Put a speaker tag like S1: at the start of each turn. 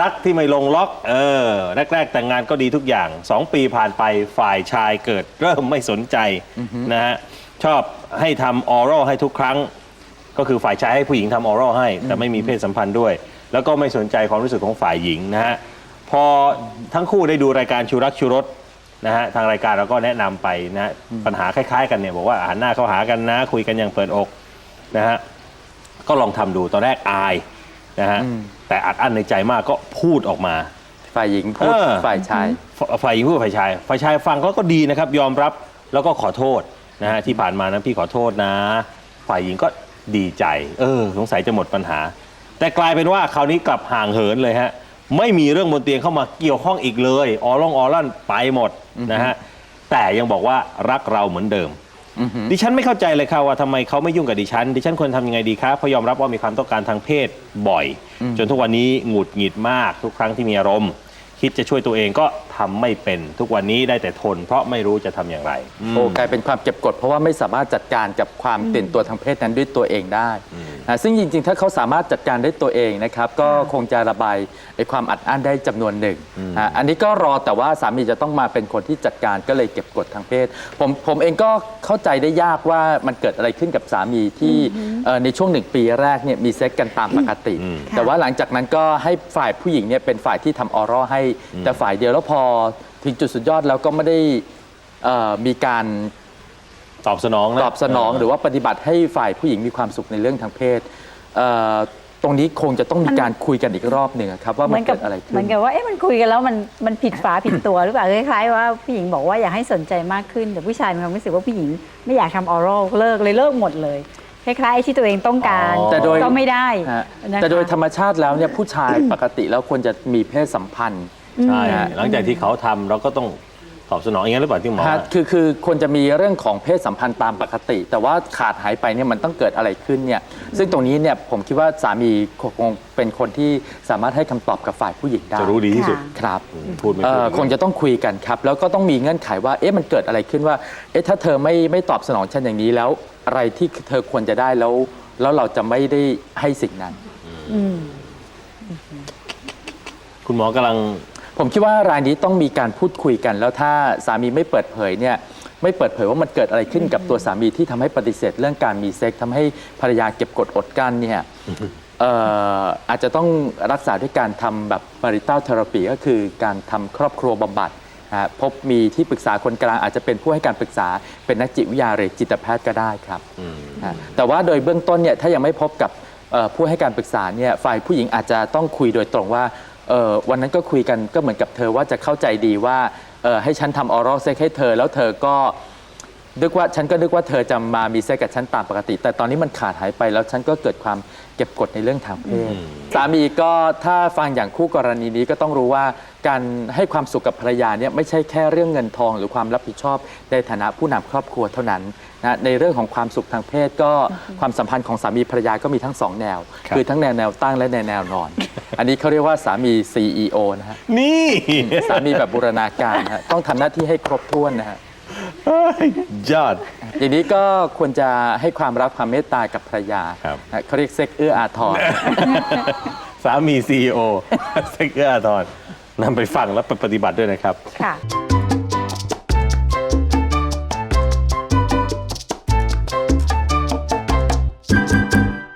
S1: รักที่ไม่ลงล็อก เออ แรก ๆ แต่งงานก็ดีทุกอย่าง 2 ปีผ่านไปฝ่ายชายเกิดเริ่มไม่สนใจนะฮะ ชอบให้ทำออรัลให้ทุกครั้ง ก็คือฝ่ายชายให้ผู้หญิงทำออรัลให้ แต่ไม่มีเพศสัมพันธ์ด้วย แล้วก็ไม่สนใจความรู้สึกของฝ่ายหญิงนะฮะ พอทั้งคู่ได้ดูรายการชูรักชูรสนะฮะทางรายการเราก็แนะนำไปนะฮะปัญหาคล้าย ๆ กันเนี่ยบอกว่าหันหน้าเข้าหากันนะ คุยกันอย่างเปิดอกนะฮะก็ลองทำดูตอนแรกอาย นะฮะแต่อัดอั้นในใจมากก็พูดออกมา
S2: ฝ่ายหญิงพูด
S1: เออ
S2: ฝ่ายชาย
S1: ฝฝ่ายหญิงพูดกับฝ่ายชาย ฝ่ายชายฟังเขาก็ดีนะครับ ยอมรับแล้วก็ขอโทษนะฮะที่ผ่านมานะพี่ขอโทษนะ ฝ่ายหญิงก็ดีใจ เออ สงสัยจะหมดปัญหา แต่กลายเป็นว่าคราวนี้กลับห่างเหินเลยฮะ ไม่มีเรื่องบนเตียงเข้ามาเกี่ยวข้องอีกเลย ออร่องออรั่นไปหมดนะฮะ แต่ยังบอกว่ารักเราเหมือนเดิม ดิฉันไม่เข้าใจเลยค่ะว่าทำไมเขาไม่ยุ่งกับดิฉัน ดิฉันควรทำยังไงดีคะเพราะยอมรับว่ามีความต้องการทางเพศบ่อย จนทุกวันนี้หงุดหงิดมากทุกครั้งที่มีอารมณ์ คิดจะช่วยตัวเองก็ทำไม่เป็นทุกวันนี้ได้แต่ทน เพราะไม่รู้จะทำอย่างไร
S2: โอ้กลายเป็นความเก็บกด เพราะว่าไม่สามารถจัดการกับความตื่นตัวทางเพศนั้นด้วยตัวเองได้ นะซึ่งจริงๆ ถ้าเขาสามารถจัดการได้ตัวเองนะครับก็คงจะระบายไอ้ความอัดอั้นได้จำนวนหนึ่งนะอันนี้ก็รอแต่ว่าสามีจะต้องมาเป็นคนที่จัดการก็เลยเก็บกดทางเพศ ผมผมเองก็เข้าใจได้ยากว่ามันเกิดอะไรขึ้นกับสามีที่เอ่อในช่วงหนึ่งปีแรกเนี่ยมีเซ็กกันตามปกติ แต่ว่าหลังจากนั้นก็ให้ฝ่ายผู้หญิงเนี่ยเป็นฝ่ายที่ทำออรัลให้แต่ฝ่ายเดียวแล้วพอถึงจุดสุดยอดแล้วก็ไม่ได้ เอ่อมีการ
S1: ตอบสนองนะ
S2: ตอบสนองหรือว่าปฏิบัติให้ฝ่ายผู้หญิงมีความสุขในเรื่องทางเพศเอ่อตรงนี้คงจะต้องมีการคุยกันอีกรอบหนึ่งอะครับ ว่า
S3: เห
S2: มั
S3: มื
S2: น
S3: อนกับ
S2: เกิดอะไร
S3: เห
S2: ขึ้
S3: มือนนกับว่าเอ๊ะมันคุยกันแล้วมันมันผิดฝา ผิดตัวหรือเปล่าคล้ายๆว่าผู้หญิงบอกว่าอยากให้สนใจมากขึ้น แต่ผู้ชายมีความรู้สึกว่าผู้หญิงไม่อยากทำออรัลเลิกเลยเลิกหมดเลยคล้ายๆไอ้ที่ตัวเองต้องการ
S2: แต่โดย
S3: ก็ไม่ได้
S2: ฮะ
S3: นะคะ
S2: แต่โดยธรรมชาติแล้วเนี่ยผู้ชายปกติแล้วควรจะมีเพศสัมพันธ์
S1: ใช่
S2: อืม
S1: หลังจากที่เขาทำเราก็ต้อง ตอบสนองอย่างนั้นหรือเปล่าที่หมอ
S2: ฮะคือคือควรจะมีเรื่องของเพศสัมพันธ์ตามปกติ แต่ว่าขาดหายไปเนี่ยมันต้องเกิดอะไรขึ้นเนี่ยซึ่งตรงนี้เนี่ยผมคิดว่าสามีคงเป็นคนที่สามารถให้คำตอบกับฝ่ายผู้หญิงได้
S1: จะรู้ดีที่สุด
S2: ครับ
S1: พูดไม่
S2: เอ่
S1: ถู
S2: อกคงจะต้องคุยกันครับ แล้วก็ต้องมีเงื่อนไขว่าเอ๊ะมันเกิดอะไรขึ้นว่าเอ๊ะถ้าเธอไม่ไม่ตอบสนองฉันอย่างนี้แล้ว อะไรที่เธอควรจะได้แล้ว แล้วเราจะไม่ได้ให้สิ่งนั้น
S1: คุณหมอกำลัง
S2: ผมคิดว่ารายนี้ต้องมีการพูดคุยกัน แล้วถ้าสามีไม่เปิดเผยเนี่ยไม่เปิดเผยว่ามันเกิดอะไรขึ้นกับตัวสามีที่ทำให้ปฏิเสธ เรื่องการมีเซ็กทำให้ภรรยาเก็บกดอดกลั้นเนี่ยเอ่ออาจจะต้องรักษาด้วยการทำแบบ marital therapy ก็คือการทำครอบครัวบำบัดนะฮะพบมีที่ปรึกษาคนกลางอาจจะเป็นผู้ให้การปรึกษาเป็นนักจิตวิทยาหรือจิตแพทย์ก็ได้ครับนะแต่ว่าโดยเบื้องต้นเนี่ยถ้ายังไม่พบกับเอ่อผู้ให้การปรึกษาเนี่ยฝ่ายผู้หญิงอาจจะต้องคุยโดยตรงว่า เอ่อวันนั้นก็คุยกันก็เหมือนกับเธอว่าจะเข้าใจดีว่าเอ่อให้ฉันทำออรัลเซ็กให้เธอแล้วเธอก็นึกว่าฉันก็นึกว่าเธอจะมามีเซ็กกับฉันตามปกติ แต่ตอนนี้มันขาดหายไปแล้วฉันก็เกิดความเก็บกดในเรื่องทางเพศสามีก็ถ้าฟังอย่างคู่กรณีนี้ก็ต้องรู้ว่าการให้ความสุขกับภรรยาเนี่ยไม่ใช่แค่เรื่องเงินทองหรือความรับผิดชอบ ในฐานะผู้นำครอบครัวเท่านั้นนะในเรื่องของความสุขทางเพศก็ความสัมพันธ์ของสามีภรรยาก็มีทั้งสองแนว
S1: ค
S2: คือทั้งแนวแนวตั้งและแนวแนวนอน อันนี้เขาเรียกว่าสามี CEO นะฮะ
S1: นี่
S2: สามีแบบบูรณาการนะฮะต้องทำหน้าที่ให้ครบถ้วนนะฮะ
S1: ยอด
S2: อย่างนี้ก็ควรจะให้ความรักความเมตตากับภรรยา
S1: ครับ
S2: นะเขาเรียกเซ็กเอื้ออาทร
S1: สามีซีอีโอเซ็กเกอร์อาทรนำไปฟังแล้วไปปฏิบัติด้วยนะครับ
S3: ค่ะ